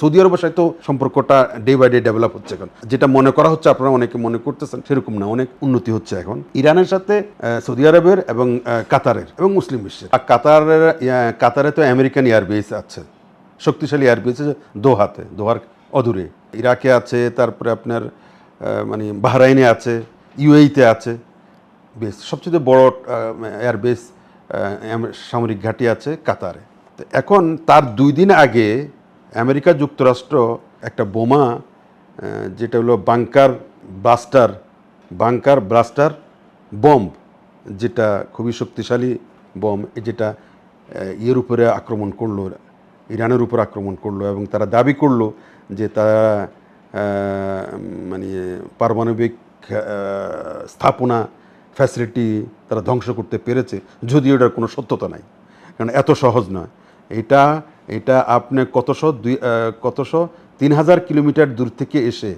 Saudi আরবের সাথে সম্পর্কটা ডে বাই ডে ডেভেলপ হচ্ছে এখন। যেটা মনে করা হচ্ছে আপনারা অনেকে মনে করতেছেন, সেরকম না, অনেক উন্নতি হচ্ছে এখন। ইরানের সাথে সৌদি আরবের এবং কাতারের এবং মুসলিম বিশ্বের। আর কাতারের কাতারে তো আমেরিকান এয়ারবেস আছে, শক্তিশালী এয়ারবেস আছে দোহাতে, দোহার অদূরে। ইরাকে আছে, তারপরে আপনার মানে বাহরাইনে আছে ইউএইতে আছে। বেস সবচেয়ে বড় এয়ারবেস সামরিক ঘাঁটি আছে কাতারে। তো এখন তার দুই দিন আগে আমেরিকা যুক্তরাষ্ট্র একটা বোমা যেটা হলো bunker blaster bunker blaster bomb, যেটা খুবই শক্তিশালী বম যেটা ইয়ের উপরে আক্রমণ করল, ইরানের উপর আক্রমণ করল এবং তারা দাবি করল যে তারা মানে পারমাণবিক স্থাপনা ফ্যাসিলিটি তারা ধ্বংস করতে পেরেছে, যদিও এটার কোনো সত্যতা নাই। কারণ এত সহজ নয়। এটা এটা আপনি কতশো দুই কতশো? তিন হাজার কিলোমিটার দূর থেকে এসে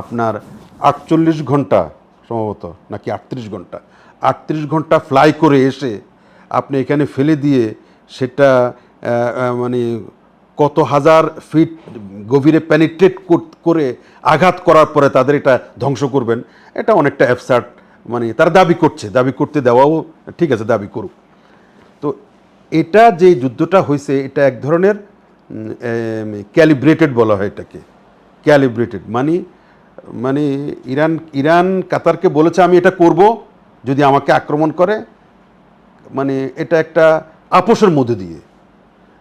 আপনার আটচল্লিশ ঘণ্টা সম্ভবত, নাকি আটত্রিশ ঘণ্টা? আটত্রিশ ঘণ্টা ফ্লাই করে এসে আপনি এখানে ফেলে দিয়ে সেটা মানে কত হাজার ফিট গভীরে প্যানিট্রেট করে আঘাত করার পরে তাদের এটা ধ্বংস করবেন। এটা অনেকটা অ্যাপসার্ট মানে তারা দাবি করছে, দাবি করতে দেওয়াও ঠিক আছে, দাবি করুক। তো এটা যে যুদ্ধটা হয়েছে এটা এক ধরনের ক্যালিব্রেটেড বলা হয় এটাকে। ক্যালিব্রেটেড মানে মানে ইরান ইরান কাতারকে বলেছে, আমি এটা করব যদি আমাকে আক্রমণ করে। মানে এটা একটা আপোষের মধ্যে দিয়ে,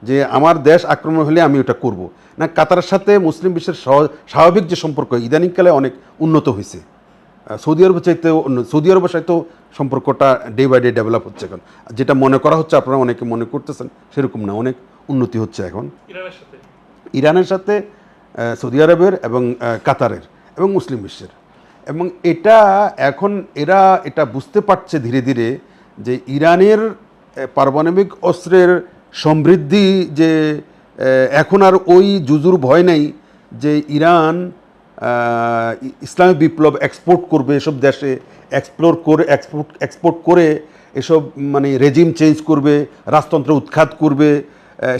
যে আমার দেশ আক্রমণ হলে আমি ওটা করব। না, কাতারের সাথে মুসলিম বিশ্বের স্বাভাবিক যে সম্পর্ক, ইদানিংকালে অনেক উন্নত হয়েছে সৌদি আরবের উন্ন- সৌদি আরবের সাথেও সম্পর্কটা ডে বাই ডে ডেভেলপ হচ্ছে এখন। যেটা মনে করা হচ্ছে আপনারা অনেকে মনে করতেছেন সেরকম না অনেক উন্নতি হচ্ছে এখন। ইরানের সাথে? ইরানের সাথে আহ, সৌদি আরবের এবং কাতারের এবং মুসলিম বিশ্বের। এবং এটা এখন এরা এটা বুঝতে পারছে ধীরে ধীরে যে ইরানের পারমাণবিক অস্ত্রের সমৃদ্ধি যে এখন আর ওই জুজুর ভয় নেই যে ইরান ইসলামী বিপ্লব এক্সপোর্ট করবে, এসব দেশে এক্সপ্লোর করে এক্সপোর্ট এক্সপোর্ট করে এসব মানে রেজিম চেঞ্জ করবে, রাজতন্ত্র উৎখাত করবে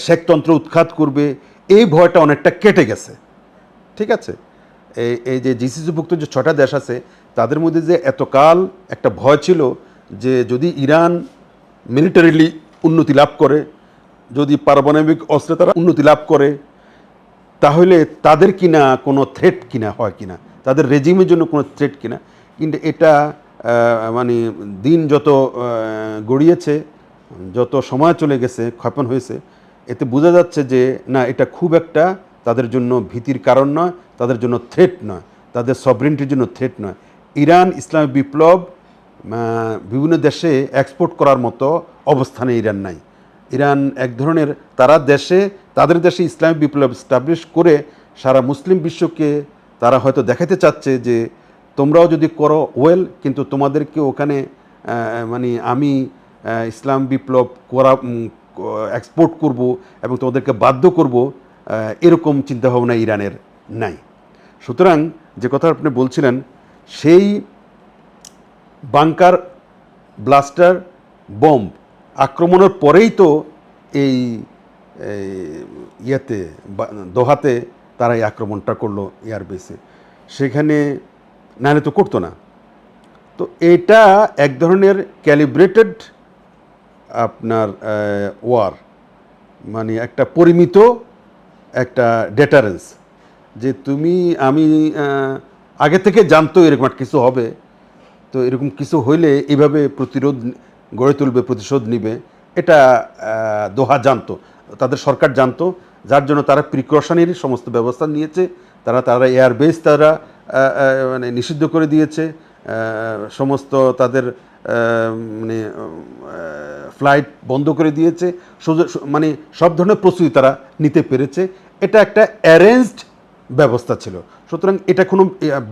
শেখতন্ত্র উৎখাত করবে, এই ভয়টা অনেকটা কেটে গেছে। ঠিক আছে? এই এই যে জিসিসিভুক্ত যে ছটা দেশ আছে, তাদের মধ্যে যে এতকাল একটা ভয় ছিল যে যদি ইরান মিলিটারিলি উন্নতি লাভ করে, যদি পারমাণবিক অস্ত্রে তারা উন্নতি লাভ করে তাহলে তাদের কিনা কোনো থ্রেট কিনা হয় কিনা? তাদের রেজিমের জন্য কোনো থ্রেট কিনা? কিন্তু এটা মানে দিন যত গড়িয়েছে, যত সময় চলে গেছে, ক্ষেপণ হয়েছে, এতে বোঝা যাচ্ছে যে না, এটা খুব একটা তাদের জন্য ভীতির কারণ নয়, তাদের জন্য থ্রেট নয়, তাদের সবরিনটির জন্য থ্রেট নয়। ইরান ইসলামী বিপ্লব বিভিন্ন দেশে এক্সপোর্ট করার মতো অবস্থানে ইরান নাই। ইরান এক ধরনের, তারা দেশে, তাদের দেশে ইসলামিক বিপ্লব স্টাবলিশ করে সারা মুসলিম বিশ্বকে তারা হয়তো দেখাতে চাচ্ছে যে, তোমরাও যদি করো ওয়েল কিন্তু তোমাদেরকে ওখানে মানে আমি ইসলাম বিপ্লব করা এক্সপোর্ট করব এবং তোমাদেরকে বাধ্য করব এরকম চিন্তাভাবনা ইরানের নাই। সুতরাং যে কথা আপনি বলছিলেন, সেই বাংকার ব্লাস্টার বম্ব আক্রমণের পরেই তো এই ইয়েতে দোহাতে তারা এই আক্রমণটা করল এয়ারবেসে। সেখানে নাহলে তো করতো না। তো এটা এক ধরনের ক্যালিব্রেটেড আপনার ওয়ার মানে একটা পরিমিত একটা ডেটারেন্স যে তুমি, আমি আগে থেকে জানতো এরকম একটা কিছু হবে। তো এরকম কিছু হইলে এভাবে প্রতিরোধ গড়ে তুলবে, প্রতিশোধ নিবে, এটা দোহা জানতো। তাদের সরকার জানতো, যার জন্য তারা প্রিকশনারি সমস্ত ব্যবস্থা নিয়েছে, তারা তারা এয়ারবেস তারা মানে নিষিদ্ধ করে দিয়েছে সমস্ত তাদের মানে ফ্লাইট বন্ধ করে দিয়েছে মানে সব ধরনের প্রস্তুতি তারা নিতে পেরেছে। এটা একটা অ্যারেঞ্জড ব্যবস্থা ছিল। সুতরাং এটা কোনো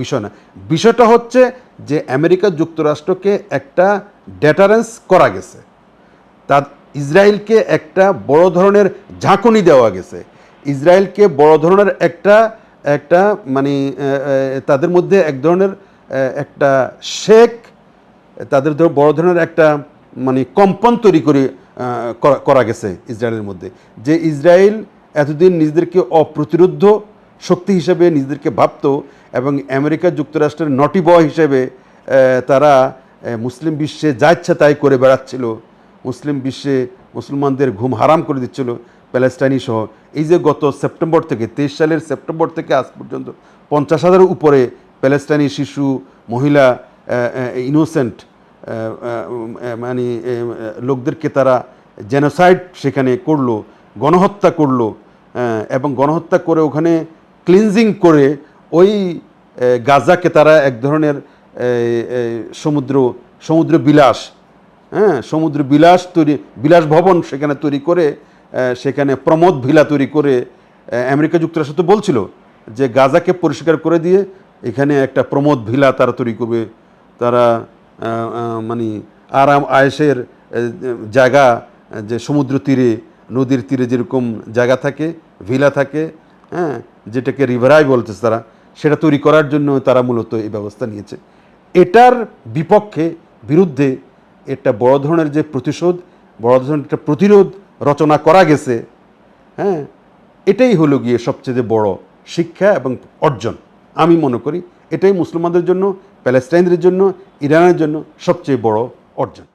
বিষয় না। বিষয়টা হচ্ছে যে আমেরিকা যুক্তরাষ্ট্রকে একটা ডেটারেন্স করা গেছে। তার ইসরায়েলকে একটা বড় ধরনের ঝাঁকুনি দেওয়া গেছে। ইসরায়েলকে বড় ধরনের একটা একটা মানে তাদের মধ্যে এক ধরনের একটা শেক, তাদের ধর, বড় ধরনের একটা মানে কম্পন তৈরি করা- করা গেছে ইসরায়েলের মধ্যে। যে ইসরায়েল এতদিন নিজেদেরকে অপ্রতিরোধ শক্তি হিসেবে নিজেদেরকে ভাবত এবং আমেরিকা যুক্তরাষ্ট্রের নটি বয় হিসেবে তারা মুসলিম বিশ্বে যা ইচ্ছা তাই করে বেড়াচ্ছিল। মুসলিম বিশ্বে মুসলমানদের ঘুম হারাম করে দিচ্ছিল প্যালেস্টাইনি সহ। এই যে গত সেপ্টেম্বর থেকে, তেইশ সালের সেপ্টেম্বর থেকে আজ পর্যন্ত পঞ্চাশ হাজারের উপরে প্যালেস্টাইনি শিশু, মহিলা ইনোসেন্ট মানে লোকদেরকে তারা জেনোসাইড সেখানে করল, গণহত্যা করল এবং গণহত্যা করে ওখানে ক্লিনজিং করে ওই গাজাকে তারা এক ধরনের সমুদ্র সমুদ্র বিলাস হ্যাঁ সমুদ্র বিলাস তৈরি, বিলাস ভবন সেখানে তৈরি করে সেখানে প্রমোদ ভিলা তৈরি করে আমেরিকা যুক্তরাষ্ট্র তো বলছিল যে গাজাকে পরিষ্কার করে দিয়ে এখানে একটা প্রমোদ ভিলা তারা তৈরি করবে। তারা মানে আরাম আয়েসের জায়গা, যে সমুদ্র তীরে, নদীর তীরে যেরকম জায়গা থাকে, ভিলা থাকে হ্যাঁ যেটাকে রিভারাই বলতেছে তারা, সেটা তৈরি করার জন্য তারা মূলত এই ব্যবস্থা নিয়েছে। এটার বিপক্ষে বিরুদ্ধে একটা বড় ধরনের যে প্রতিশোধ, বড় ধরনের একটা প্রতিরোধ রচনা করা গেছে হ্যাঁ এটাই হলো গিয়ে সবচেয়ে বড় শিক্ষা এবং অর্জন। আমি মনে করি এটাই মুসলমানদের জন্য, প্যালেস্টাইনদের জন্য, ইরানের জন্য সবচেয়ে বড় অর্জন।